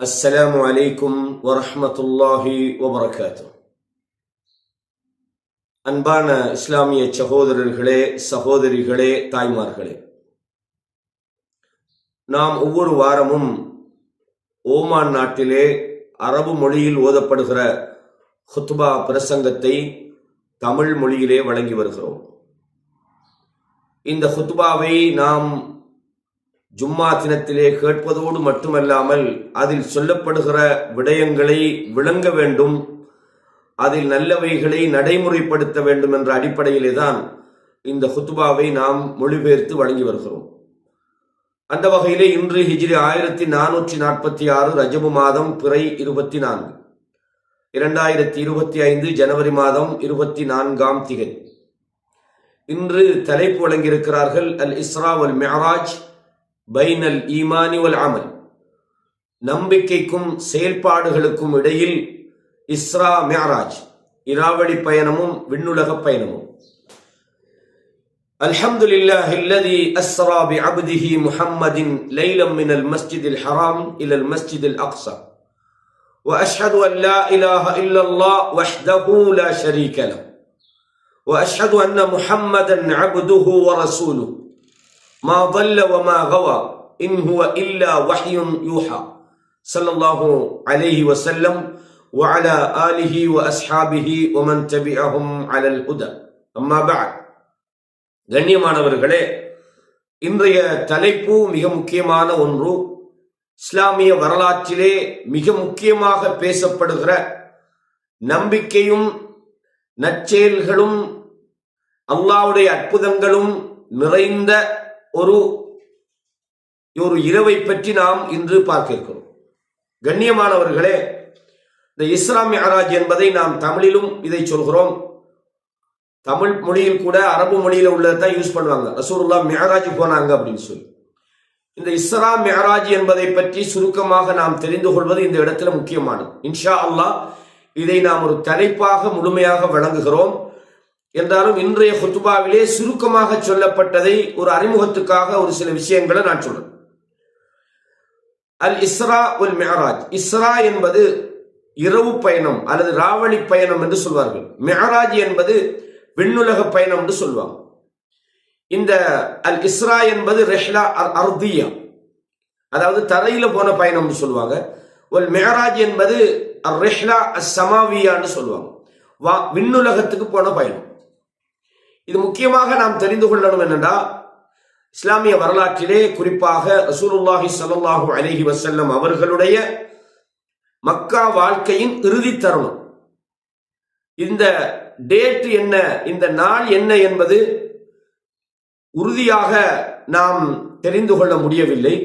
السلام عليكم ورحمة الله وبركاته அன்பான இஸ்லாமிய சகோதரர்களே சகோதரிகளே தாய்மார்களே நாம் ஒவ்வொரு வாரமும் ஓமான் நாட்டிலே அரபு மொழியில் ஓதப்படுகிற ஹுத்பா பிரசங்கத்தை தமிழ் மொழியிலே வழங்கி வருகிறோம் இந்த ஹுத்பாவை நாம் ஜும்மா தினத்திலே கேட்பதோடு மட்டுமல்லாமல் அதில் சொல்லப்படுகிற விடயங்களை விளங்க வேண்டும் அதில் நல்லவைகளை நடைமுறைப்படுத்த வேண்டும் என்ற அடிப்படையிலே தான் இந்த ஹுத்துபாவை நாம் மொழிபெயர்த்து வழங்கி வருகிறோம். அந்த வகையிலே இன்று ஹிஜ்ரி ஆயிரத்தி நானூற்றி நாற்பத்தி ஆறு ரஜபு மாதம் பிறை இருபத்தி நான்கு. இரண்டாயிரத்தி இருபத்தி ஐந்து ஜனவரி மாதம் இருபத்தி நான்காம் திகை இன்று தலைப்பு வழங்கியிருக்கிறார்கள் அல் இஸ்ரா அல் மெஹராஜ் بين الإيمان والعمل. அமல் நம்பிக்கைக்கும் செயல்பாடுகளுக்கும் இடையில் இஸ்ரா மியாராஜ் இராவடி பயணமும் விண்ணுலக பயணமும். الحمد لله الذي أسرى بعبده محمد ليلا من المسجد الحرام إلى المسجد الأقصى. وأشهد أن لا إله إلا الله وحده لا شريك له. وأشهد أن محمدا عبده ورسوله. ما ضل وما غوى إن هو إلا وحي يوحى صلى الله عليه وسلم وعلى آله وأصحابه ومن تبعهم على الهدى أما بعد கண்ணியமானவர்களே இன்றைய தலைப்பு மிக முக்கியமான ஒன்று இஸ்லாமிய வரலாற்றிலே மிக முக்கியமாக பேசப்படுகிற நம்பிக்கையும் நற்செயல்களும் அல்லாவுடைய அற்புதங்களும் நிறைந்த ஒரு ஒரு இரவை பற்றி நாம் இன்று பார்க்க இருக்கிறோம் கண்ணியமானவர்களே இந்த இஸ்லாம் யாராஜ் என்பதை நாம் தமிழிலும் இதை சொல்கிறோம். தமிழ் மொழியில் கூட அரபு மொழியில உள்ளதான் யூஸ் பண்ணுவாங்க. ரசூலுல்லா மியராஜ் போனாங்க அப்படின்னு சொல்லி. இந்த இஸ்ரா மெஹராஜ் என்பதை பற்றி சுருக்கமாக நாம் தெரிந்து கொள்வது இந்த இடத்துல முக்கியமானது. இன்ஷா அல்லாஹ் இதை நாம் ஒரு தலைப்பாக முழுமையாக வழங்குகிறோம். என்றாலும் இன்றைய ஹுத்துபாவிலே சுருக்கமாக சொல்லப்பட்டதை ஒரு அறிமுகத்துக்காக ஒரு சில விஷயங்களை நான் சொல்றேன். அல் இஸ்ரா உல் மெஹராஜ் இஸ்ரா என்பது இரவு பயணம் அல்லது ராவணி பயணம் என்று சொல்வார்கள். மெஹராஜ் என்பது விண்ணுலக பயணம் என்று சொல்வாங்க. இந்த அல் இஸ்ரா என்பது ரெஹ்லா அர்தியா. அதாவது தரையில போன பயணம்னு சொல்லுவாங்க ஒரு மெஹராஜ் என்பது ரெஹ்லா சமாவியான்னு சொல்லுவாங்க வா விண்ணுலகத்துக்கு போன பயணம். இது முக்கியமாக நாம் தெரிந்து கொள்ளணும் என்னென்றா இஸ்லாமிய வரலாற்றிலே குறிப்பாக ரசூலுல்லாஹி சல்லாஹூ அலஹி வசல்லம் அவர்களுடைய மக்கா வாழ்க்கையின் இறுதி தருணம். இந்த டேட் என்ன இந்த நாள் என்ன என்பது உறுதியாக நாம் தெரிந்து கொள்ள முடியவில்லை.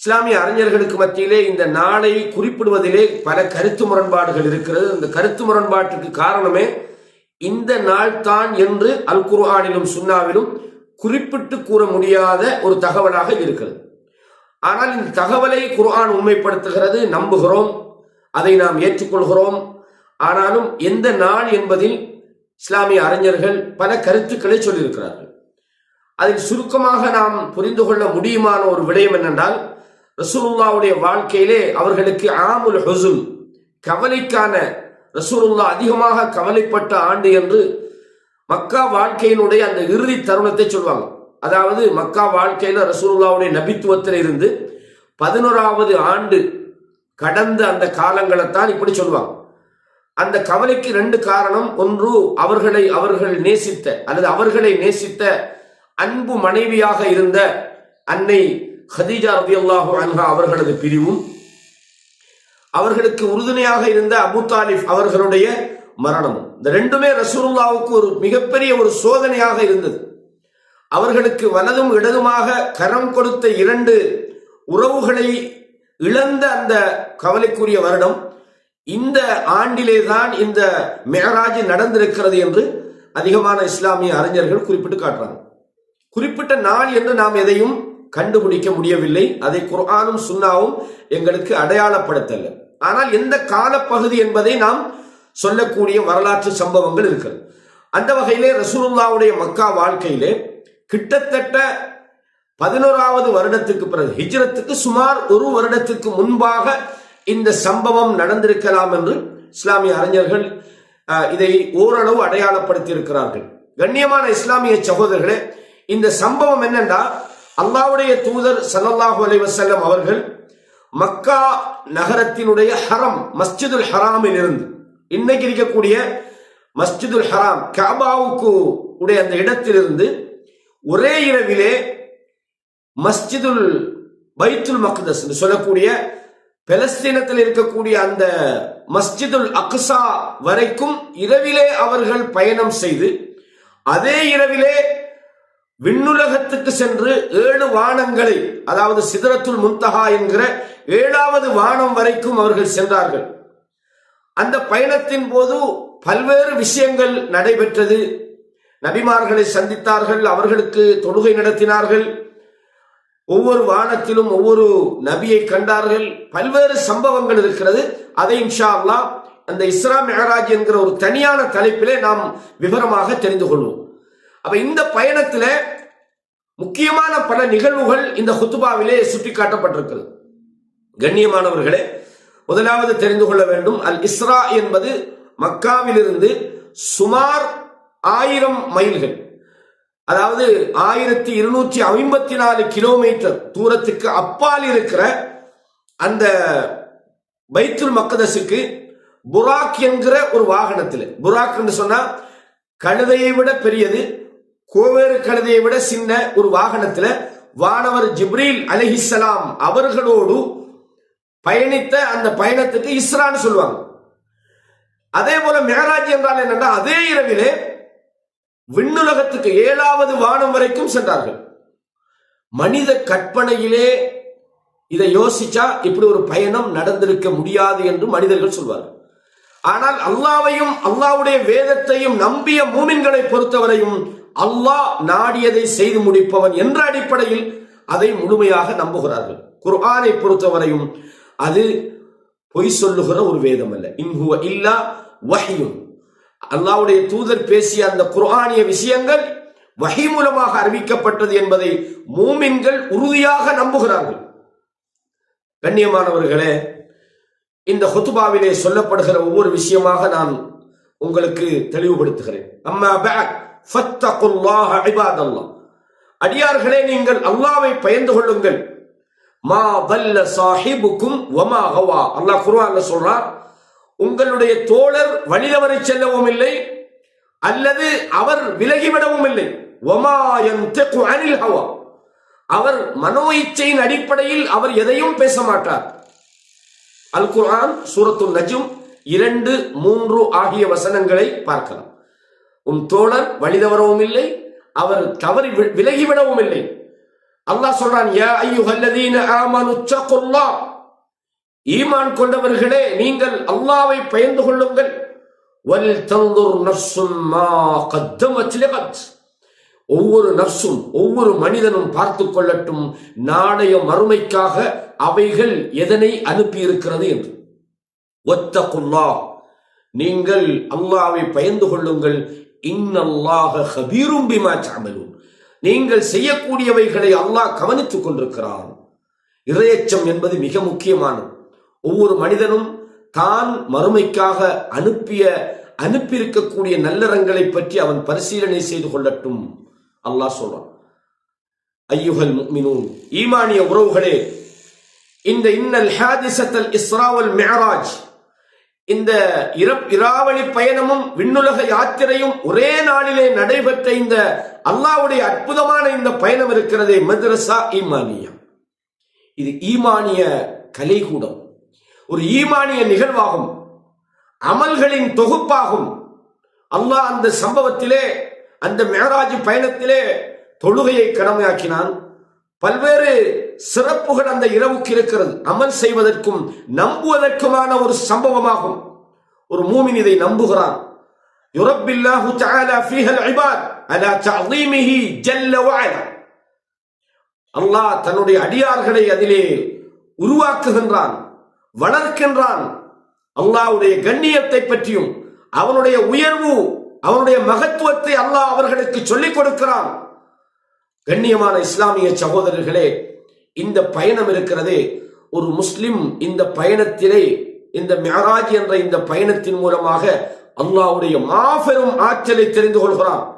இஸ்லாமிய அறிஞர்களுக்கு மத்தியிலே இந்த நாளை குறிப்பிடுவதிலே பல கருத்து முரண்பாடுகள் இருக்கிறது. இந்த கருத்து முரண்பாட்டுக்கு காரணமே இந்த நாள் தான் என்று அல் குர்ஆனிலும் சுன்னாவிலும் குறிப்பிட்டு கூற முடியாத ஒரு தகவலாக இருக்கிறது. ஆனால் இந்த தகவலை குர்ஆன் உண்மைப்படுத்துகிறது நம்புகிறோம் அதை நாம் ஏற்றுக்கொள்கிறோம். ஆனாலும் எந்த நாள் என்பதில் இஸ்லாமிய அறிஞர்கள் பல கருத்துக்களை சொல்லியிருக்கிறார்கள். அதில் சுருக்கமாக நாம் புரிந்து கொள்ள முடியுமான ஒரு விடயம் என்னென்றால் ரசூலுல்லாவுடைய வாழ்க்கையிலே அவர்களுக்கு ஆமுல் ஹொசுல் கவலைக்கான ரசூலுல்லா அதிகமாக கவலைப்பட்ட ஆண்டு என்று மக்கா வாழ்க்கையினுடைய அந்த இறுதி தருணத்தை சொல்லுவாங்க. அதாவது மக்கா வாழ்க்கையில ரசூலுல்லாவுடைய நபித்துவத்தில் இருந்து பதினோராவது ஆண்டு கடந்த அந்த காலங்களைத்தான் இப்படி சொல்லுவாங்க. அந்த கவலைக்கு ரெண்டு காரணம். ஒன்று அவர்களை அவர்கள் நேசித்த அல்லது அவர்களை நேசித்த அன்பு மனைவியாக இருந்த அன்னை ஹதீஜா ரபி அல்லாஹு அன்ஹா அவர்களது பிரிவும். அவர்களுக்கு உறுதுணையாக இருந்த அபு தாலிப் அவர்களுடைய மரணமும் இந்த ரெண்டுமே ரசூலுல்லாவுக்கு ஒரு மிகப்பெரிய ஒரு சோதனையாக இருந்தது. அவர்களுக்கு வலதும் இடதுமாக கரம் கொடுத்த இரண்டு உறவுகளை இழந்த அந்த கவலைக்குரிய வருடம் இந்த ஆண்டிலே தான் இந்த மேராஜ் நடந்திருக்கிறது என்று அதிகமான இஸ்லாமிய அறிஞர்கள் குறிப்பிட்டு காட்டுறாங்க. குறிப்பிட்ட நாள் என்று நாம் எதையும் கண்டுபிடிக்க முடியவில்லை. அதை குர்ஆனும் சுன்னாவும் எங்களுக்கு அடையாளப்படுத்தலை. ஆனால் எந்த காலப்பகுதி என்பதை நாம் சொல்லக்கூடிய வரலாற்று சம்பவங்கள் இருக்கிறது அந்த வகையிலே ரசூலுல்லாவுடைய மக்கா வாழ்க்கையிலே கிட்டத்தட்ட பதினோராவது வருடத்துக்கு பிறகு ஹிஜ்ரத்துக்கு சுமார் ஒரு வருடத்துக்கு முன்பாக இந்த சம்பவம் நடந்திருக்கலாம் என்று இஸ்லாமிய அறிஞர்கள் இதை ஓரளவு அடையாளப்படுத்தி இருக்கிறார்கள் கண்ணியமான இஸ்லாமிய சகோதரர்களே இந்த சம்பவம் என்னென்றா அல்லாவுடைய தூதர் சல்லாஹூ அலைவசல்லம் அவர்கள் மக்கா நகரத்தினுடைய ஹரம் மஸ்ஜிதுல் ஹராமில் இருந்து இன்னைக்கு இருக்கக்கூடிய மஸ்ஜிதுல் ஹராம் காபாவுக்கு உடைய அந்த இடத்திலிருந்து ஒரே இரவிலே மஸ்ஜிதுல் பைத்துல் மக்தஸ் சொல்லக்கூடிய பெலஸ்தீனத்தில் இருக்கக்கூடிய அந்த மஸ்ஜிதுல் அக்ஸா வரைக்கும் இரவிலே அவர்கள் பயணம் செய்து அதே இரவிலே விண்ணுலகத்துக்கு சென்று ஏழு வானங்களை அதாவது சிதறத்துல் முன்தஹா என்கிற ஏழாவது வானம் வரைக்கும் அவர்கள் சென்றார்கள். அந்த பயணத்தின் போது பல்வேறு விஷயங்கள் நடைபெற்றது. நபிமார்களை சந்தித்தார்கள் அவர்களுக்கு தொழுகை நடத்தினார்கள். ஒவ்வொரு வானத்திலும் ஒவ்வொரு நபியை கண்டார்கள். பல்வேறு சம்பவங்கள் இருக்கிறது. அதை இன்ஷா அந்த இஸ்ரா மெஹராஜ் என்கிற ஒரு தனியான தலைப்பிலே நாம் விவரமாக தெரிந்து கொள்வோம். அப்ப இந்த பயணத்துல முக்கியமான பல நிகழ்வுகள் இந்த ஹுத்துபாவிலே சுட்டிக்காட்டப்பட்டிருக்கிறது. கண்ணியமானவர்களே முதலாவது தெரிந்து கொள்ள வேண்டும். அல் இஸ்ரா என்பது மக்காவிலிருந்து சுமார் ஆயிரம் மைல்கள். அதாவது ஆயிரத்தி இருநூற்றி ஐம்பத்தி நாலு கிலோமீட்டர் தூரத்துக்கு அப்பால் இருக்கிற அந்த பைத்துல் மக்கதசுக்கு புராக் என்கிற ஒரு வாகனத்தில். புராக் என்று சொன்னா கழுதையை விட பெரியது கோவேறு கழுதையை விட சின்ன ஒரு வாகனத்தில் வானவர் ஜிப்ரீல் அலஹிசலாம் அவர்களோடு பயணித்த அந்த பயணத்துக்கு இஸ்ரான்னு சொல்லுவாங்க. அதே போல மேராஜ் என்றால் என்னன்னா அதே இரவிலே விண்ணுலகத்துக்கு ஏழாவது வானம் வரைக்கும் சென்றார்கள். மனித கற்பனையிலே இதை யோசிச்சா இப்படி ஒரு பயணம் நடந்திருக்க முடியாது என்று மனிதர்கள் சொல்வார்கள். ஆனால் அல்லாவையும் அல்லாவுடைய வேதத்தையும் நம்பிய மூமின்களை பொறுத்தவரையும் அல்லாஹ் நாடியதை செய்து முடிப்பவன் என்ற அடிப்படையில் அதை முழுமையாக நம்புகிறார்கள். குர்ஆனை பொறுத்தவரையும் அது பொய் சொல்லுகிற ஒரு வேதம் அல்ல இன்ஹுவ இல்லா வஹியும் அல்லாவுடைய தூதர் பேசிய அந்த குர்ஆனிய விஷயங்கள் வஹி மூலமாக அறிவிக்கப்பட்டது என்பதை மூமின்கள் உறுதியாக நம்புகிறார்கள். கண்ணியமானவர்களே இந்த ஹொத்துபாவிலே சொல்லப்படுகிற ஒவ்வொரு விஷயமாக நான் உங்களுக்கு தெளிவுபடுத்துகிறேன். அம்மா பேக் ஃபத்தகுல்லாஹ இபாதல்லாஹ். அடியார்களே நீங்கள் அல்லாவை பயந்து கொள்ளுங்கள். மா வல்ல சாஹிபுக்கும் வமா ஹவா. அல்லாஹ் குர்ஆன்ல சொல்றான் உங்களுடைய தோழர் வழிதவரை செல்லவும் இல்லை அல்லது அவர் விலகிவிடவும் இல்லை. வமா அனில் ஹவா. அவர் மனோ இச்சையின் அடிப்படையில் அவர் எதையும் பேச மாட்டார். அல் குர்ஆன் சூரத்து நஜும் இரண்டு மூன்று ஆகிய வசனங்களை பார்க்கலாம். உன் தோழர் வழிதவரவும் இல்லை அவர் தவறி வி- விலகிவிடவும் இல்லை. அல்லாஹ் சொல்றான் யா ஐயுஹல்லதீன ஆமனு தக்குல்லா ஈமான் கொண்டவர்களே நீங்கள் அல்லாவை பயந்து கொள்ளுங்கள். வல் தந்துர் நஃப்ஸும் மா கத்தமத் லகத். ஒவ்வொரு நர்ஸும் ஒவ்வொரு மனிதனும் பார்த்து கொள்ளட்டும். நாளைய மறுமைக்காக அவைகள் எதனை அனுப்பி இருக்கிறது என்று. ஒத்தகுல்லா நீங்கள் அல்லாவை பயந்து கொள்ளுங்கள். இன்னல்லாஹ ஹபீரும் பிமா தஅமலூன். நீங்கள் செய்யக்கூடியவைகளை அல்லாஹ் கவனித்துக் கொண்டிருக்கிறார் இரையச்சம் என்பது மிக முக்கியமானது. ஒவ்வொரு மனிதனும் தான் மறுமைக்காக அனுப்பிய அனுப்பியிருக்கக்கூடிய நல்லறங்களை பற்றி அவன் பரிசீலனை செய்து கொள்ளட்டும் அல்லாஹ் சொல்றான். ஐயுகல் முக்மினூன் ஈமானிய உறவுகளே இந்த இன்னல் ஹாதிசத்தல் இஸ்ராவல் மெஹராஜ் இந்த இராவளி பயணமும் விண்ணுலக யாத்திரையும் ஒரே நாளிலே நடைபெற்ற இந்த அல்லாவுடைய அற்புதமான இந்த பயணம் இருக்கிறதே மதரசா ஈமானியா. இது ஈமானிய கலைகூடம். ஒரு ஈமானிய நிகழ்வாகும். அமல்களின் தொகுப்பாகும். அல்லாஹ் அந்த சம்பவத்திலே அந்த மேராஜ் பயணத்திலே தொழுகையை கடமையாக்கினான். பல்வேறு சிறப்புகள் அந்த இரவுக்கு இருக்கிறது. அமல் செய்வதற்கும் நம்புவதற்குமான ஒரு சம்பவமாகும். ஒரு மூமின் இதை நம்புகிறான். யுரப்பில்லாஹு தஆலா ஃபீஹல் இபாத் அலா தஅதீமிஹி ஜல்ல வஅலா. அல்லாஹ் தன்னுடைய அடியார்களை அதிலே உருவாக்குகின்றான் வளர்க்கின்றான். அல்லாஹ்வுடைய கண்ணியத்தை பற்றியும் அவனுடைய உயர்வு அவனுடைய மகத்துவத்தை அல்லாஹ் அவர்களுக்கு சொல்லிக் கொடுக்கிறான். கண்ணியமான இஸ்லாமிய சகோதரர்களே இந்த பயணம் இருக்கிறதே ஒரு முஸ்லிம் இந்த பயணத்திலே இந்த மியராஜ் என்ற இந்த பயணத்தின் மூலமாக அல்லாவுடைய மாபெரும் ஆற்றலை தெரிந்து கொள்கிறான்.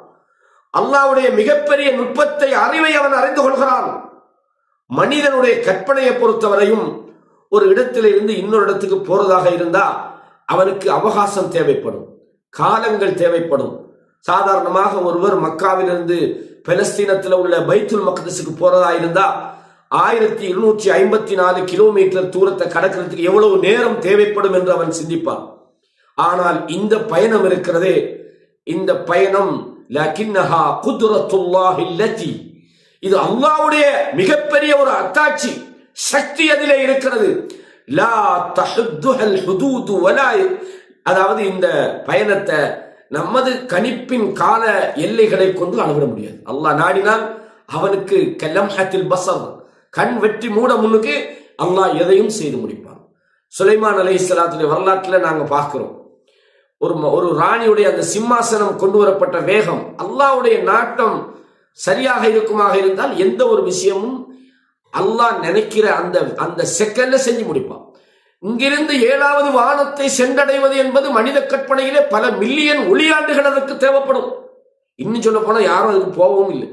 அல்லாவுடைய மிகப்பெரிய நுட்பத்தை அறிவை அவன் அறிந்து கொள்கிறான். மனிதனுடைய கற்பனையை பொறுத்தவரையும் ஒரு இடத்திலிருந்து இன்னொரு இடத்துக்கு போறதாக இருந்தா அவனுக்கு அவகாசம் தேவைப்படும். காலங்கள் தேவைப்படும். சாதாரணமாக ஒருவர் மக்காவிலிருந்து பெலஸ்தீனத்தில் உள்ள பைத்துல் மக்தஸுக்கு போறதா இருந்தா ஆயிரத்தி இருநூற்றி ஐம்பத்தி நாலு கிலோமீட்டர் தூரத்தை கடக்கிறதுக்கு எவ்வளவு நேரம் தேவைப்படும் என்று அவன் சிந்திப்பான். ஆனால் இந்த பயணம் இருக்கிறதே இந்த பயணம் இது அல்லாவுடைய மிகப்பெரிய ஒரு அத்தாட்சி சக்தி அதிலே இருக்கிறது. லா அதாவது இந்த பயணத்தை நமது கணிப்பின் கால எல்லைகளை கொண்டு அளவிட முடியாது. அல்லாஹ் நாடினால் அவனுக்கு கல்லம்ஹத்தில் பசர் கண் வெற்றி மூட முன்னுக்கு அல்லாஹ் எதையும் செய்து முடிப்பான். சுலைமான் அலை இஸ்லாத்துடைய வரலாற்றில் நாங்கள் பார்க்கிறோம். ஒரு ம- ஒரு ராணியுடைய அந்த சிம்மாசனம் கொண்டு வரப்பட்ட வேகம் அல்லாஹ்வுடைய நாட்டம் சரியாக இருக்குமாக இருந்தால் எந்த ஒரு விஷயமும் அல்லாஹ் நினைக்கிற அந்த அந்த செகண்ட்ல செஞ்சு முடிப்பான். இங்கிருந்து ஏழாவது வானத்தை சென்றடைவது என்பது மனித கற்பனையிலே பல மில்லியன் ஒளியாண்டுகள் அதற்கு தேவைப்படும். இன்னும் சொல்ல போனால் யாரும் அதுக்கு போகவும் இல்லை.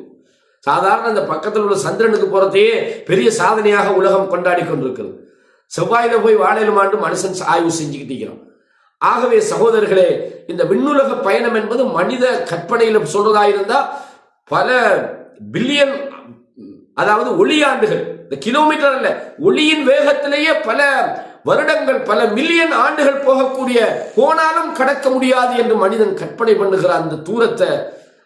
சாதாரண அந்த பக்கத்தில் உள்ள சந்திரனுக்கு போறதையே பெரிய சாதனையாக உலகம் கொண்டாடி கொண்டிருக்கிறது. செவ்வாயில போய் வாழையில மாண்டு மனுஷன் ஆய்வு செஞ்சுக்கிட்டு இருக்கிறான். ஆகவே சகோதரர்களே இந்த விண்ணுலக பயணம் என்பது மனித கற்பனையில சொல்றதா இருந்தா பல பில்லியன் அதாவது ஒளியாண்டுகள் இந்த கிலோமீட்டர் அல்ல ஒளியின் வேகத்திலேயே பல வருடங்கள் பல மில்லியன் ஆண்டுகள் போகக்கூடிய போனாலும் கடக்க முடியாது என்று மனிதன் கற்பனை பண்ணுகிற அந்த தூரத்தை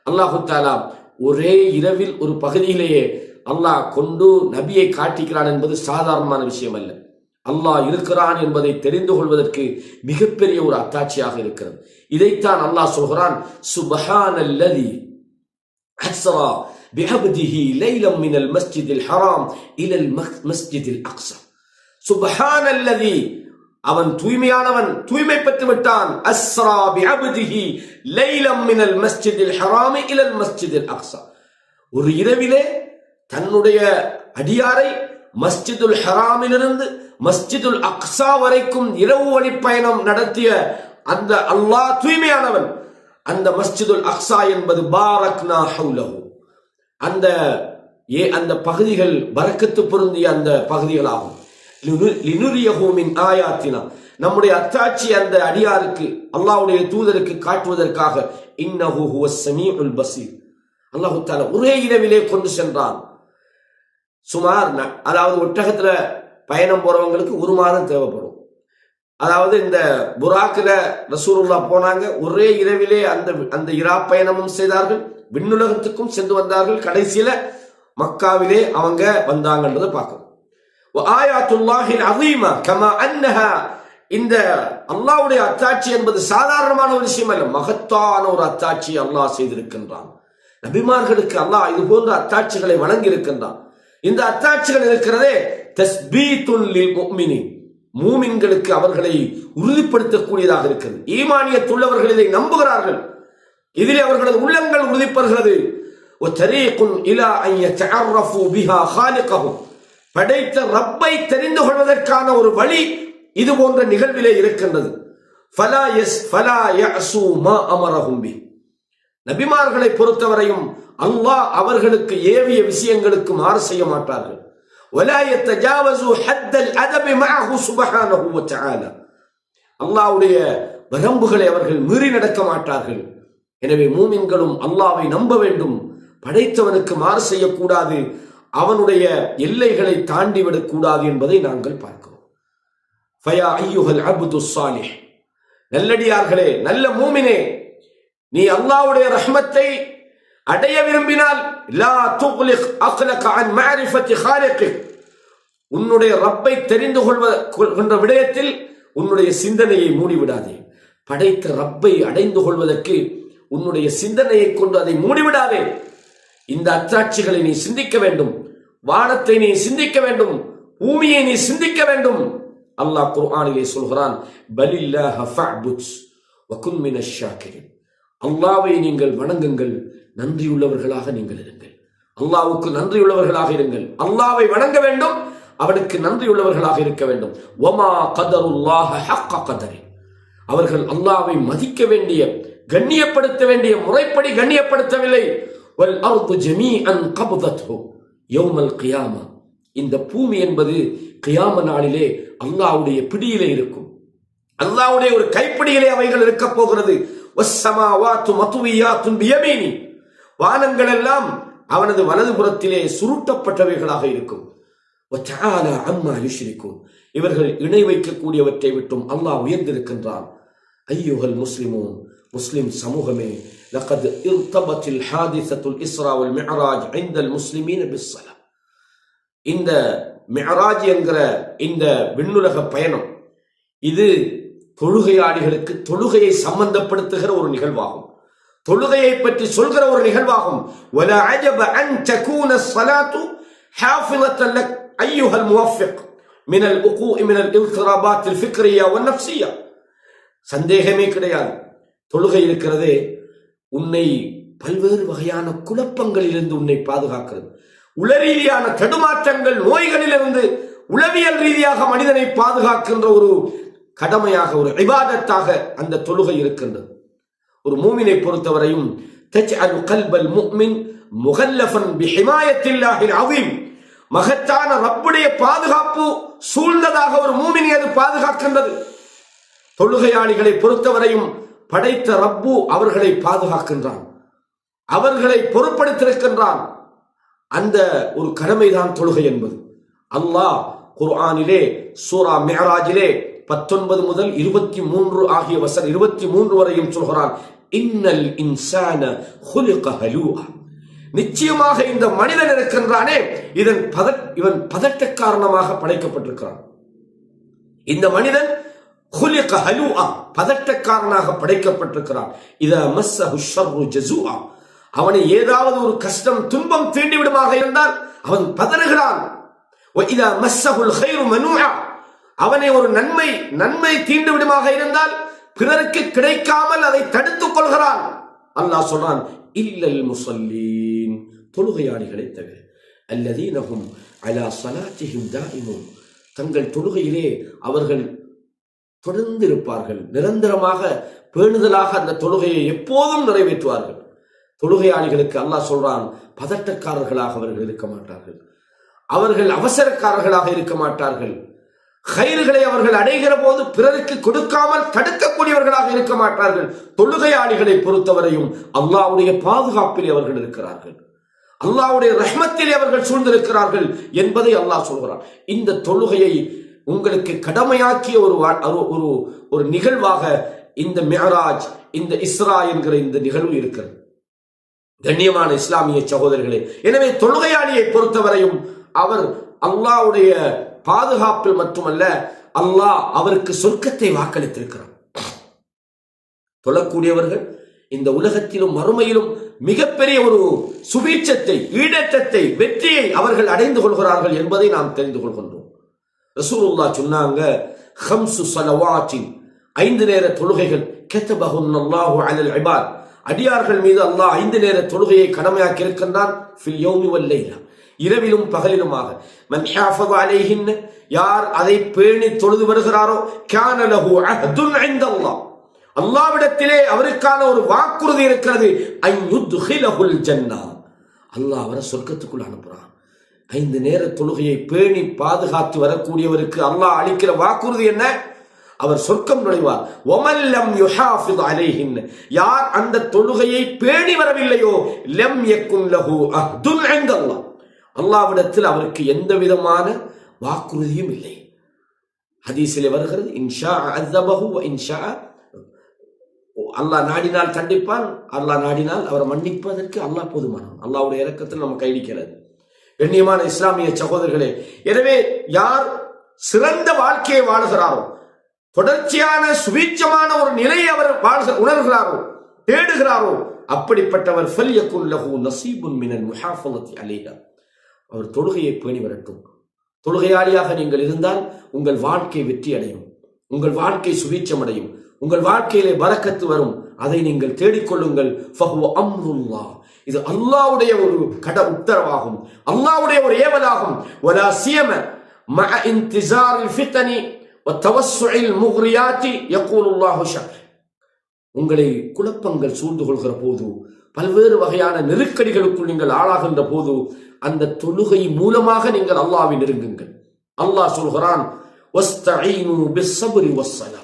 அல்லாஹு தாலா ஒரே இரவில் ஒரு பகுதியிலேயே அல்லாஹ் கொண்டு நபியை காட்டிக்கிறான் என்பது சாதாரணமான விஷயம் அல்ல அல்லாஹ் இருக்கிறான் என்பதை தெரிந்து கொள்வதற்கு மிகப்பெரிய ஒரு அத்தாட்சியாக இருக்கிறது. இதைத்தான் அல்லாஹ் சொல்கிறான் சுபஹான் அல்லதி அஸ்ரா பிஹப்திஹி லைலம் மினல் மஸ்ஜிதில் ஹராம் இலல் மஸ்ஜிதில் அக்ஸா சுபஹானல்லதி. அவன் தூய்மையானவன் தூய்மைப்பட்டு விட்டான். அஸ்ரா பிஅப்திஹி லைலம் மினல் மஸ்ஜிதில் ஹராமி இலல் மஸ்ஜிதில் அக்ஸா. ஒரு இரவிலே தன்னுடைய அடியாரை மஸ்ஜிதுல் ஹராமிலிருந்து மஸ்ஜிதுல் அக்ஸா வரைக்கும் இரவு வழி பயணம் நடத்திய அந்த அல்லாஹ் தூய்மையானவன் அந்த மஸ்ஜிதுல் அக்ஸா என்பது பாரக்னா ஹவுலஹு. அந்த ஏ அந்த பகுதிகள் பறக்கத்து பொருந்திய அந்த பகுதிகள் ஆகும் லினுரியகூமின் ஆயாத்தினா. நம்முடைய அத்தாட்சி அந்த அடியாருக்கு அல்லாவுடைய தூதருக்கு காட்டுவதற்காக இன்னஹு ஹுவஸ் ஸமீஉல் பசீர். அல்லாஹு தால ஒரே இரவிலே கொண்டு சென்றான். சுமார் ந- அதாவது ஒட்டகத்துல பயணம் போறவங்களுக்கு ஒரு மாதம் தேவைப்படும். அதாவது இந்த புராக்கில் ரசூலுல்லா போனாங்க ஒரே இரவிலே அந்த அந்த இரா பயணமும் செய்தார்கள் விண்ணுலகத்துக்கும் சென்று வந்தார்கள் கடைசியில மக்காவிலே அவங்க வந்தாங்கன்றதை பார்க்கணும் ஆயாத்துல்லாஹில் அதீமா கமா அன்னஹா. இந்த அல்லாவுடைய அத்தாட்சி என்பது சாதாரணமான ஒரு விஷயம் அல்ல. மகத்தான ஒரு அத்தாட்சி அல்லாஹ் செய்திருக்கின்றான். நபிமார்களுக்கு அல்லாஹ் இது போன்ற அத்தாட்சிகளை வழங்கியிருக்கின்றான். இந்த அத்தாட்சிகள் இருக்கிறதே தஸ்பீத்துல் மூமின்களுக்கு அவர்களை உறுதிப்படுத்தக்கூடியதாக இருக்கிறது. ஈமானியத்துள்ளவர்கள் இதை நம்புகிறார்கள். இதில் அவர்களது உள்ளங்கள் உறுதிப்படுகிறது. படைத்த ரப்பை தெரிந்து கொள்வதற்கான ஒரு வழி இது போன்ற நிகழ்விலே இருக்கின்றது. ஃபலா எஸ் ஃபலா யஸூமா அமரஹும்பி நபிமார்களை பொறுத்தவரையும் அல்லாஹ் அவர்களுக்கு ஏவிய விஷயங்களுக்கு மாறு செய்ய மாட்டார்கள். அல்லாவுடைய வரம்புகளை அவர்கள் மீறி நடக்க மாட்டார்கள். எனவே மூமின்களும் அல்லாவை நம்ப வேண்டும். படைத்தவனுக்கு மாறு செய்யக்கூடாது. அவனுடைய எல்லைகளை தாண்டிவிடக் கூடாது என்பதை நாங்கள் பார்க்கிறோம். ஃபயா ஐயுஹல் அப்து சாலிஹ் நல்லடியார்களே நல்ல மூமினே நீ அல்லாவுடைய ரஹ்மத்தை அடைய விரும்பினால் லா துக்லிக் அக்லக அன் மஅரிஃபத்தி காலிகிக் உன்னுடைய ரப்பை தெரிந்து கொள்வ கொள்கின்ற விடயத்தில் உன்னுடைய சிந்தனையை மூடிவிடாதே. படைத்த ரப்பை அடைந்து கொள்வதற்கு உன்னுடைய சிந்தனையை கொண்டு அதை மூடிவிடாதே. இந்த அத்தாட்சிகளை நீ சிந்திக்க வேண்டும். வானத்தை நீ சிந்திக்க வேண்டும். பூமியை நீ சிந்திக்க வேண்டும். அல்லாஹ் குர்ஆனிலே சொல்கிறான் பலில்லாஹ ஃபஅபுத் வகுன் மினஷ் ஷாக்கிரின். அல்லாவை நீங்கள் வணங்குங்கள் நன்றியுள்ளவர்களாக நீங்கள் இருங்கள். அல்லாவுக்கு நன்றியுள்ளவர்களாக இருங்கள். அல்லாவை வணங்க வேண்டும் அவனுக்கு நன்றியுள்ளவர்களாக இருக்க வேண்டும். ஒமா கதருல்லாஹ ஹக்க கதரி அவர்கள் அல்லாவை மதிக்க வேண்டிய கண்ணியப்படுத்த வேண்டிய முறைப்படி கண்ணியப்படுத்தவில்லை. வல் அர்து ஜமீ அன் கபதத்ஹு யௌமல் கியாமா இந்த பூமி என்பது கியாம நாளிலே அல்லாவுடைய பிடியிலே இருக்கும். அல்லாவுடைய ஒரு கைப்பிடியிலே அவைகள் இருக்க போகிறது. வானங்கள் எல்லாம் அவனது வலது புறத்திலே சுருட்டப்பட்டவைகளாக இருக்கும். அம்மா யுஷ்ரிக்கும் இவர்கள் இணை வைக்கக்கூடியவற்றை விட்டும் அல்லாஹ் உயர்ந்திருக்கின்றான். ஐயோகல் முஸ்லிமோ முஸ்லிம் சமூகமே لقد ارتبط الحادثة الإسراء والمعراج عند المسلمين بالصلاة இந்த மிஅராஜ் என்கிற இந்த விண்ணுலக பயணம் இது தொழுகையாளிகளுக்கு தொழுகையை சம்பந்தப்படுத்துகிற ஒரு நிகழ்வாகும் தொழுகையை பற்றி சொல்கிற ஒரு நிகழ்வாகும் ولا عجب أن تكون الصلاة حافظة لك أيها الموفق من الوقوع من الاضطرابات الفكرية والنفسية சந்தேகமே கிடையாது தொழுகை இருக்கிறதே உன்னை பல்வேறு வகையான குழப்பங்களிலிருந்து உன்னை பாதுகாக்கிறது. உளரீதியான தடுமாற்றங்கள் நோய்களிலிருந்து உளவியல் ரீதியாக மனிதனை பாதுகாக்கின்ற ஒரு கடமையாக ஒரு விவாதத்தாக அந்த தொழுகை இருக்கின்றது. ஒரு மூமினை பொறுத்தவரையும் கல்பல் முகல்லஃபன் மகத்தான ரப்புடைய பாதுகாப்பு சூழ்ந்ததாக ஒரு மூமினை அது பாதுகாக்கின்றது. தொழுகையாளிகளை பொறுத்தவரையும் படைத்த ரப்பு அவர்களை பாதுகாக்கின்றான். அவர்களை பொருட்படுத்திருக்கின்றான் அந்த ஒரு கடமைதான் தொழுகை என்பது. அல்லாஹ் குர்ஆனிலே சூரா மேராஜிலே பத்தொன்பது முதல் இருபத்தி மூன்று ஆகிய வசன இருபத்தி மூன்று வரையும் சொல்கிறான் இன்னல் இன்சான நிச்சயமாக இந்த மனிதன் இருக்கின்றானே இதன் பத இவன் பதட்ட காரணமாக படைக்கப்பட்டிருக்கிறான். இந்த மனிதன் ஹுலிக ஹலூஆ பதட்டக்காரனாக படைக்கப்பட்டிருக்கிறான். இத மஸ்ஸ ஹுஷர்ரு ஜசூஆ அவனை ஏதாவது ஒரு கஷ்டம் துன்பம் தீண்டிவிடுமாக இருந்தால் அவன் பதறுகிறான். இதா மஸ்ஸஹுல் ஹைரு மனுஆ அவனை ஒரு நன்மை நன்மை தீண்டு விடுமாக இருந்தால் பிறருக்கு கிடைக்காமல் அதை தடுத்துக் கொள்கிறான். அல்லாஹ் சொன்னான் இல்லல் முசல்லீன். தொழுகையாளிகளை தவிர அல்லதீனகும் அலா சலாத்திஹிம் தாயிமும் தங்கள் தொழுகையிலே அவர்கள் தொடர்ந்து இருப்பார்கள் நிரந்தரமாக பேணுதலாக அந்த தொழுகையை எப்போதும் நிறைவேற்றுவார்கள். தொழுகையாளிகளுக்கு அல்லாஹ் சொல்றான் பதட்டக்காரர்களாக அவர்கள் இருக்க மாட்டார்கள். அவர்கள் அவசரக்காரர்களாக இருக்க மாட்டார்கள். கயிறுகளை அவர்கள் அடைகிற போது பிறருக்கு கொடுக்காமல் தடுக்கக்கூடியவர்களாக இருக்க மாட்டார்கள். தொழுகையாளிகளை பொறுத்தவரையும் அல்லாவுடைய பாதுகாப்பில் அவர்கள் இருக்கிறார்கள். அல்லாவுடைய ரஹ்மத்தில் அவர்கள் சூழ்ந்திருக்கிறார்கள் என்பதை அல்லாஹ் சொல்கிறான். இந்த தொழுகையை உங்களுக்கு கடமையாக்கிய ஒரு வா- ஒரு- ஒரு ஒரு நிகழ்வாக இந்த மெஹராஜ் இந்த இஸ்ரா என்கிற இந்த நிகழ்வு இருக்கிறது. கண்ணியமான இஸ்லாமிய சகோதரர்களே எனவே தொழுகையாளியை பொறுத்தவரையும் அவர் அல்லாஹ்வுடைய பாதுகாப்பில் மட்டுமல்ல அல்லாஹ் அவருக்கு சொர்க்கத்தை வாக்களித்திருக்கிறார். தொழக்கூடியவர்கள் இந்த உலகத்திலும் மறுமையிலும் மிகப்பெரிய ஒரு சுபீட்சத்தை ஈடேற்றத்தை வெற்றியை அவர்கள் அடைந்து கொள்கிறார்கள் என்பதை நாம் தெரிந்து கொள்கின்றோம். ரசூலுல்லா சொன்னாங்க ஹம்சு ஸலவாத்தின் ஐந்து நேர தொழுகைகள் கெத்தபஹுன் அல்லாஹு அலல் இபாத். அடியார்கள் மீது அல்லாஹ் ஐந்து நேர தொழுகையை கடமையாக்கி இருக்கின்றான் ஃபில் யௌமி வல் இரவிலும் பகலிலுமாக. மன் யார் அதை பேணி தொழுது வருகிறாரோ கான லஹு அஹ்துன் இன்தல்லாஹ் அல்லாவிடத்திலே அவருக்கான ஒரு வாக்குறுதி இருக்கிறது ஐன் ஜன்னா. அல்லாஹ் அவரை சொர்க்கத்துக்குள் அனுப்புறான். ஐந்து நேர தொழுகையை பேணி பாதுகாத்து வரக்கூடியவருக்கு அல்லாஹ் அளிக்கிற வாக்குறுதி என்ன? அவர் சொர்க்கம் நுழைவார். ஒமல்லம் யுஹாஃபிது அலைஹின் யார் அந்த தொழுகையை பேணி வரவில்லையோ? லெம் யக்கும் லஹு அஹ்துன் அங்கல்லா அல்லாவிடத்தில் அவருக்கு எந்த விதமான வாக்குறுதியும் இல்லை. ஹதீஸிலே வருகிறது இன்ஷா அஸ்தபஹு இன்ஷா அல்லாஹ் நாடினால் கண்டிப்பான் அல்லாஹ் நாடினால் அவரை மன்னிப்பதற்கு அல்லாஹ் போதுமானவன். அல்லாஹ்வுடைய இறக்கத்தில் நம்ம கைடிக்கிறது கண்ணியமான இஸ்லாமிய சகோதரர்களே எனவே யார் சிறந்த வாழ்க்கையை வாழுகிறாரோ தொடர்ச்சியான சுபீட்சமான ஒரு நிலையை அவர் வாழ உணர்கிறாரோ தேடுகிறாரோ அப்படிப்பட்டவர் ஃபல்யகுன் லஹு நசீபுன் மினல் முஹாஃபலத்தி அலைஹா அவர் தொழுகையை பேணி வரட்டும். தொழுகையாளியாக நீங்கள் இருந்தால் உங்கள் வாழ்க்கை வெற்றி அடையும். உங்கள் வாழ்க்கை சுபீட்சம் அடையும். உங்கள் வாழ்க்கையிலே பறக்கத்து வரும். அதை நீங்கள் தேடிக்கொள்ளுங்கள். ஃபஹுவ அம்ருல்லாஹ். இது அல்லாஹ்வுடைய ஒரு கட உத்தரவாகும் அல்லாஹ்வுடைய ஒரு ஏவலாகும் வலா சியம مع انتظار الفتن وتوسع المغريات يقول الله شك உங்களை குழப்பங்கள் சூழ்ந்து கொள்கிற போது பல்வேறு வகையான நெருக்கடிகளுக்குள் நீங்கள் ஆளாகின்ற போது அந்த தொழுகை மூலமாக நீங்கள் அல்லாவை நெருங்குங்கள் அல்லாஹ் சொல்கிறான் "வஸ்தஈனு பிஸ்ஸப்ரி வஸ்ஸலா."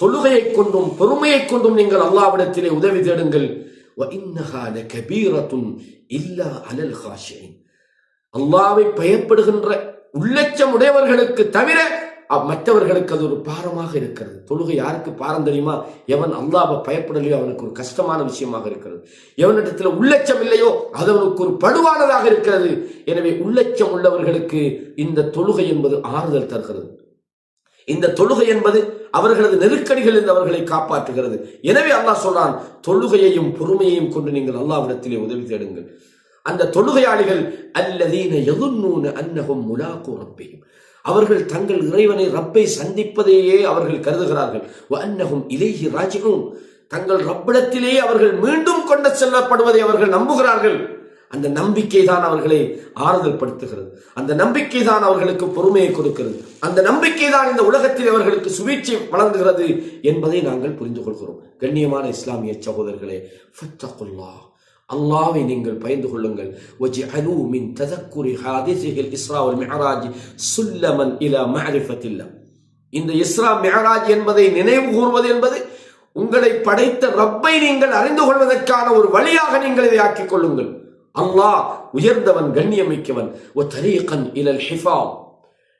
தொழுகையை கொண்டும் பொறுமையை கொண்டும் நீங்கள் அல்லாவிடத்திலே உதவி தேடுங்கள் وَإِنَّهَا لَكَبِيرَةٌ إِلَّا عَلَى الْخَاشِعِينَ அல்லாவை பயப்படுகின்ற உள்ளச்சம் உடையவர்களுக்கு தவிர அ- மற்றவர்களுக்கு அது ஒரு பாரமாக இருக்கிறது தொழுகை யாருக்கு பாரம் தெரியுமா எவன் அல்லாவை பயப்படலையோ அவனுக்கு ஒரு கஷ்டமான விஷயமாக இருக்கிறது எவனிடத்துல உள்ளச்சம் இல்லையோ அது அவனுக்கு ஒரு படுவானதாக இருக்கிறது எனவே உள்ளச்சம் உள்ளவர்களுக்கு இந்த தொழுகை என்பது ஆறுதல் தருகிறது இந்த தொழுகை என்பது அவர்களது நெருக்கடிகளில் அவர்களை காப்பாற்றுகிறது. எனவே அல்லாஹ் சொல்றான் தொழுகையையும் பொறுமையையும் கொண்டு நீங்கள் அல்லாவிடத்திலே உதவி தேடுங்கள். அந்த தொழுகையாளிகள் அல்லதீன யதுன்னூன அன்னகம் முலாக்கு ரப்பையும் அவர்கள் தங்கள் இறைவனை ரப்பை சந்திப்பதையே அவர்கள் கருதுகிறார்கள். அன்னகம் அன்னஹும் ராஜினும் தங்கள் ரப்பிடத்திலே அவர்கள் மீண்டும் கொண்டு செல்லப்படுவதை அவர்கள் நம்புகிறார்கள். அந்த நம்பிக்கை தான் அவர்களை ஆறுதல் படுத்துகிறது அந்த நம்பிக்கை தான் அவர்களுக்கு பொறுமையை கொடுக்கிறது. அந்த நம்பிக்கை தான் இந்த உலகத்தில் அவர்களுக்கு சுவீட்சை வழங்குகிறது என்பதை நாங்கள் புரிந்து கொள்கிறோம் கண்ணியமான இஸ்லாமிய சகோதரர்களே ஃபத்தகுல்லா. அல்லாவை நீங்கள் பயந்து கொள்ளுங்கள். ஒஜி அலு மின் ததக்குரி ஹாதிசிகள் இஸ்ராவல் மெஹராஜ் சுல்லமன் இலா மஹரிஃபத்தில்லா இந்த இஸ்ரா மெஹராஜ் என்பதை நினைவு கூர்வது என்பது உங்களை படைத்த ரப்பை நீங்கள் அறிந்து கொள்வதற்கான ஒரு வழியாக நீங்கள் இதை ஆக்கிக் கொள்ளுங்கள். அல்லாஹ் உயர்ந்தவன் கண்ணியமிக்கவன். ஒ தரீகன் இலல் ஹிஃபாம்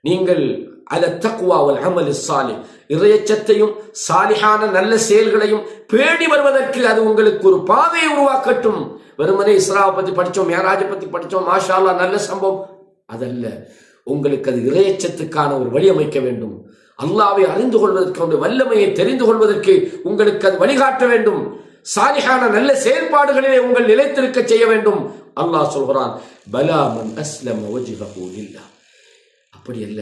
நீங்கள் அல தக்குவா ஒல் அமல் சாலி இறையச்சத்தையும் சாலிஹான நல்ல செயல்களையும் பேடி வருவதற்கு அது உங்களுக்கு ஒரு பாதையை உருவாக்கட்டும். வெறுமனே இஸ்ரா பத்தி படித்தோம் மேராஜை பத்தி படித்தோம் மாஷாலா நல்ல சம்பவம். அதல்ல உங்களுக்கு அது இறையச்சத்துக்கான ஒரு வழி அமைக்க வேண்டும். அல்லாவை அறிந்து கொள்வதற்கு வல்லமையை தெரிந்து கொள்வதற்கு உங்களுக்கு அது வழிகாட்ட வேண்டும். சாலிஹான நல்ல செயல்பாடுகளிலே உங்கள் நிலைத்திருக்க செய்ய வேண்டும். அல்லாஹ் சொல்கிறான் பலாமன் அஸ்லம வஜ்ஹஹு அப்படி அல்ல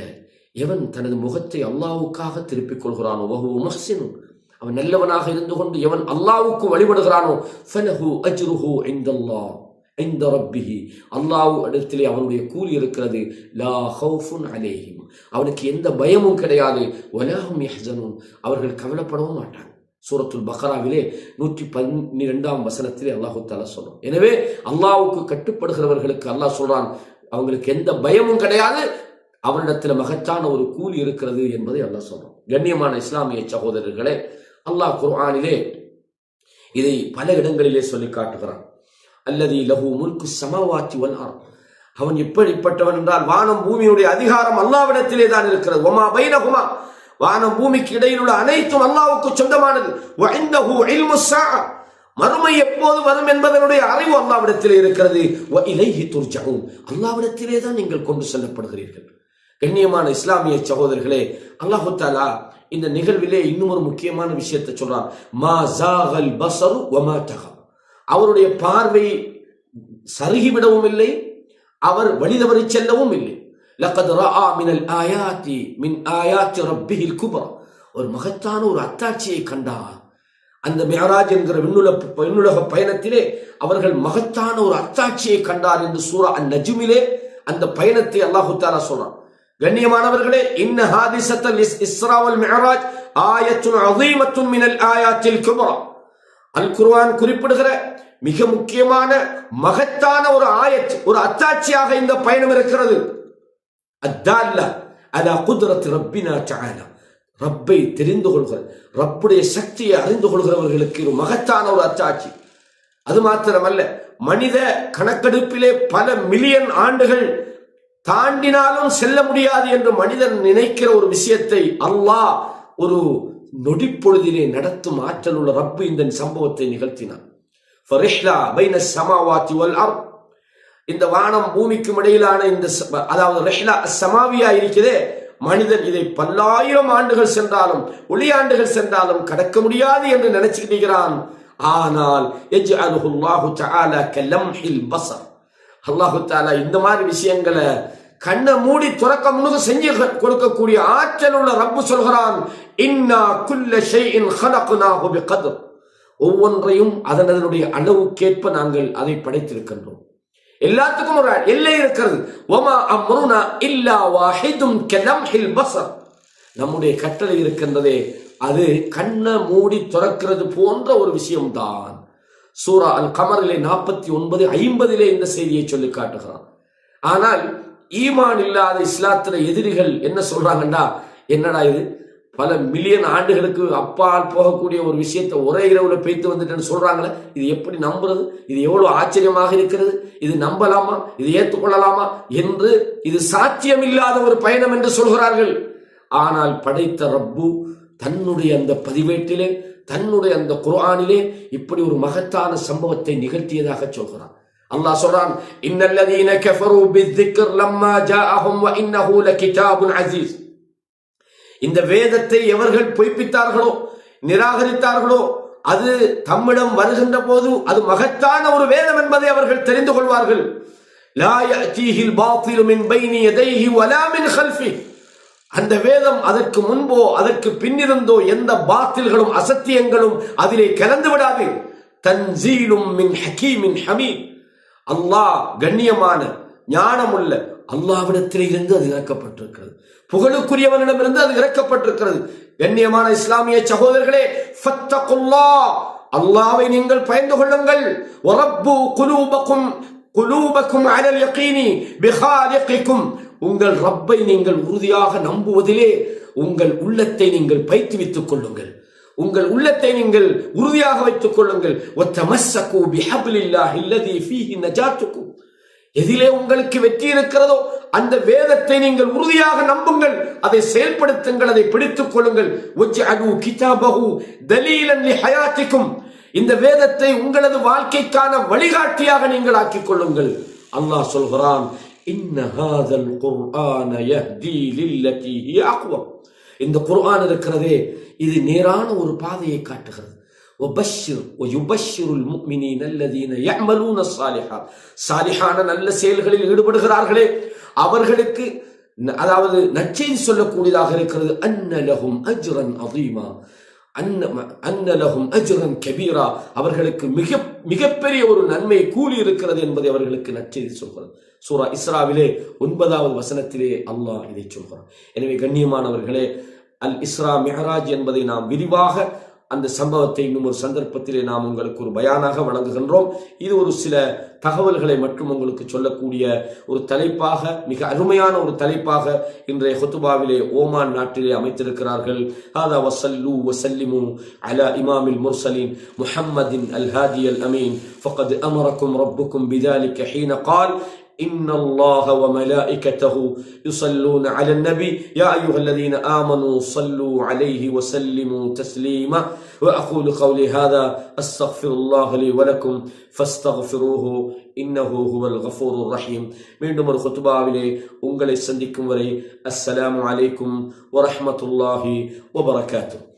எவன் தனது முகத்தை அல்லாவுக்காக திருப்பிக் கொள்கிறானோ வஹு முஹ்சினுன் அவன் நல்லவனாக இருந்து கொண்டு எவன் அல்லாவுக்கு வழிபடுகிறானோ ஃபலஹு அஜ்ருஹு இந்தல்லாஹ் இந்த ரப்பிஹி. அல்லாஹ் இடத்திலே அவனுடைய கூலி இருக்கிறது லா ஹவுஃபுன் அலேஹிம். அவனுக்கு எந்த பயமும் கிடையாது. வலாஹும் யஹ்சனுன். அவர்கள் கவலைப்படவும் மாட்டாங்க. சூரத்துல் பக்ராவிலே நூற்றி பன்னிரெண்டாம் வசனத்திலே அல்லாஹு தாலா சொல்றோம் எனவே அல்லாவுக்கு கட்டுப்படுகிறவர்களுக்கு அல்லாஹ் சொல்றான் அவங்களுக்கு எந்த பயமும் கிடையாது அவனிடத்தில் மகத்தான ஒரு கூலி இருக்கிறது என்பதை அல்லாஹ் சொல்றோம் கண்ணியமான இஸ்லாமிய சகோதரர்களே அல்லாஹ் குர்ஆனிலே இதை பல இடங்களிலே சொல்லி காட்டுகிறான். அல்லது லகு முல்கு சமவாத்தி வல் அவன் எப்படிப்பட்டவன் என்றால் வானம் பூமியுடைய அதிகாரம் அல்லாவிடத்திலே தான் இருக்கிறது. ஒமா பைனகுமா வானம் பூமிக்கு இடையில் உள்ள அனைத்தும் அல்லாவுக்கு சொந்தமானது. மறுமை எப்போது வரும் என்பதனுடைய அறிவு அல்லாவிடத்திலே இருக்கிறது. வ இலைஹி அல்லாவிடத்திலே தான் நீங்கள் கொண்டு செல்லப்படுகிறீர்கள். கண்ணியமான இஸ்லாமிய சகோதரர்களே அல்லாஹு தாலா இந்த நிகழ்விலே இன்னும் ஒரு முக்கியமான விஷயத்தை சொல்றார் மா ஜாகல் பசரு வமா அவருடைய பார்வை சருகிவிடவும் இல்லை அவர் வழிதவறி செல்லவும் இல்லை. லக்கத் ரஆ மினல் ஆயாத்தி மின் ஆயாத்தி ரப்பிஹில் குபா ஒரு மகத்தான ஒரு அத்தாட்சியை கண்டார். அந்த மேராஜ் என்கிற விண்ணுல விண்ணுலக பயணத்திலே அவர்கள் மகத்தான ஒரு அத்தாட்சியை கண்டார் என்று சூரா அந் நஜுமிலே அந்த பயணத்தை அல்லாஹு தாலா சொல்றான் கண்ணியமானவர்களே இன்ன ஹாதிசத்தல் இஸ் இஸ்ரா வல் மிஅராஜ் ஆயத்துன் அதீமத்துன் மினல் ஆயாத்தில் குபா அல் குர்வான் குறிப்பிடுகிற மிக முக்கியமான மகத்தான ஒரு ஆயத் ஒரு அத்தாட்சியாக இந்த பயணம் இருக்கிறது. அத்தால்ல அலா குத்ரத் ரப்பினா தஆலா. ரப்பை தெரிந்து கொள்கிற ரப்புடைய சக்தியை அறிந்து கொள்கிறவர்களுக்கு ஒரு மகத்தான ஒரு அத்தாட்சி. அது மாத்திரமல்ல மனித கணக்கெடுப்பிலே பல மில்லியன் ஆண்டுகள் தாண்டினாலும் செல்ல முடியாது என்று மனிதன் நினைக்கிற ஒரு விஷயத்தை அல்லாஹ் ஒரு நொடிப்பொழுதிலே நடத்தும் ஆற்றல் உள்ள ரப்பு இந்த சம்பவத்தை நிகழ்த்தினான். இந்த வானம் பூமிக்கும் இடையிலான இந்த அதாவது ரெஹ்லா சமாவியா இருக்கிறதே மனிதன் இதை பல்லாயிரம் ஆண்டுகள் சென்றாலும் ஒளியாண்டுகள் சென்றாலும் கடக்க முடியாது என்று நினைச்சுக்கிறான் ஆனால் பசர் அல்லாஹு தாலா இந்த மாதிரி விஷயங்களை கண்ணை மூடி துறக்க முழுக்க செஞ்சு கொடுக்கக்கூடிய ஆற்றல் உள்ள ரப்பு சொல்கிறான். இன்னா குல்ல ஷைஇன் கலக்குனாஹு பிகத்ர். ஒவ்வொன்றையும் அதனதனுடைய அளவுக்கேற்ப நாங்கள் அதை படைத்திருக்கின்றோம். எல்லாத்துக்கும் ஒரு எல்லை இருக்கிறது. ஒமா அம்ருனா இல்லா வாஹிதும் கலம்ஹில் பஸர். நம்முடைய கட்டளை இருக்கின்றதே அது கண்ணை மூடி துறக்கிறது போன்ற ஒரு விஷயம்தான். சூரா அல் கமரிலே நாற்பத்தி ஒன்பது ஐம்பதிலே இந்த செய்தியை சொல்லி காட்டுகிறான். ஆனால் ஈமான் இல்லாத இஸ்லாத்துல எதிரிகள் என்ன சொல்றாங்கண்டா என்னடா இது? பல மில்லியன் ஆண்டுகளுக்கு அப்பால் போகக்கூடிய ஒரு விஷயத்தை ஒரே இரவுல பேய்த்து வந்துட்டேன்னு சொல்றாங்களே இது எப்படி நம்புறது? இது எவ்வளவு ஆச்சரியமாக இருக்கிறது? இது நம்பலாமா? இது ஏற்றுக்கொள்ளலாமா என்று இது சாத்தியம் இல்லாத ஒரு பயணம் என்று சொல்கிறார்கள். ஆனால் படைத்த ரப்பு தன்னுடைய அந்த பதிவேட்டிலே தன்னுடைய அந்த குர்ஆனிலே இப்படி ஒரு மகத்தான சம்பவத்தை நிகழ்த்தியதாக சொல்கிறான். அல்லாஹ் சொல்றான் இன்னல்லதீன கஃபரு பிஸ்ஸிக்ர் லம்மா ஜாஅஹும் வ இன்னஹு லகிதாபுன் அஸீஸ் இந்த வேதத்தை எவர்கள் பொய்ப்பித்தார்களோ நிராகரித்தார்களோ அது தம்மிடம் வருகின்ற போது அது மகத்தான ஒரு வேதம் என்பதை அவர்கள் தெரிந்து கொள்வார்கள். பைனி வலா மின் அந்த வேதம் அதற்கு முன்போ அதற்கு பின்னிருந்தோ எந்த பாத்தில்களும் அசத்தியங்களும் அதிலே கலந்து விடாது. தன்சீலும் மின் ஹக்கீமின் ஹமீத் அல்லாஹ் கண்ணியமான ஞானமுள்ள அல்லாவிடத்திலே இருந்து அது இறக்கப்பட்டிருக்கிறது. புகழுக்குரியவனிடமிருந்து அது இறக்கப்பட்டிருக்கிறது. கண்ணியமான இஸ்லாமிய சகோதரர்களே அல்லாவை நீங்கள் பயந்து கொள்ளுங்கள். குலூபக்கும் குலூபக்கும் உங்கள் ரப்பை நீங்கள் உறுதியாக நம்புவதிலே உங்கள் உள்ளத்தை நீங்கள் பயிற்றுவித்துக் கொள்ளுங்கள். உங்கள் உள்ளத்தை நீங்கள் உறுதியாக வைத்துக் கொள்ளுங்கள். ஒத்தமஸ்ஸகு பிஹப்லில்லாஹி அல்லதி ஃபீஹி நஜாத்துக்கும். எதிலே உங்களுக்கு வெற்றி இருக்கிறதோ அந்த வேதத்தை நீங்கள் உறுதியாக நம்புங்கள். அதை செயல்படுத்துங்கள் அதை பிடித்துக் கொள்ளுங்கள். இந்த வேதத்தை உங்களது வாழ்க்கைக்கான வழிகாட்டியாக நீங்கள் ஆக்கிக் கொள்ளுங்கள். அல்லாஹ் சொல்கிறான் இன்ன இந்த குர்ஆன் இருக்கிறதே இது நேரான ஒரு பாதையை காட்டுகிறது. சாலிஹான நல்ல செயல்களில் ஈடுபடுகிறார்களே. அவர்களுக்கு அதாவது நச்செய்தி சொல்லக்கூடியதாக இருக்கிறது. அன்னலகும் அஜ்ரன் அதீமா அன்னலகும் அஜ்ரன் கபீரா. அவர்களுக்கு மிக மிகப்பெரிய ஒரு நன்மை கூலி இருக்கிறது என்பதை அவர்களுக்கு நச்செய்தி சொல்கிறது. சூரா இஸ்ராவிலே ஒன்பதாவது வசனத்திலே அல்லாஹ் இதை சொல்கிறார் எனவே கண்ணியமானவர்களே அல் இஸ்ரா மெஹராஜ் என்பதை நாம் விரிவாக அந்த சம்பவத்தை இன்னும் ஒரு சந்தர்ப்பத்திலே நாம் உங்களுக்கு ஒரு பயானாக வழங்குகின்றோம். இது ஒரு சில தகவல்களை மட்டும் உங்களுக்கு சொல்லக்கூடிய ஒரு தலைப்பாக மிக அருமையான ஒரு தலைப்பாக இன்றைய ஹொத்துபாவிலே ஓமான் நாட்டிலே அமைத்திருக்கிறார்கள். ஹாதா வசல்லு வசல்லிமு அலா இமாமில் முர்சலின் முஹம்மதின் அல் ஹாதி அல் அமீன். ஃபகத் அமரக்கும் ரப்புக்கும் பிதாலிக்க ஹீன கால். إن الله وملائكته يصلون على النبي يا أيها الذين آمنوا صلوا عليه وسلموا تسليما وأقول قولي هذا أستغفر الله لي ولكم فاستغفروه إنه هو الغفور الرحيم மீண்டும் ஒரு குத்துபாவிலே உங்களை சந்திக்கும் வரை அஸ்ஸலாமு அலைக்கும் வரஹ்மத்துல்லாஹி வபரகாத்துஹு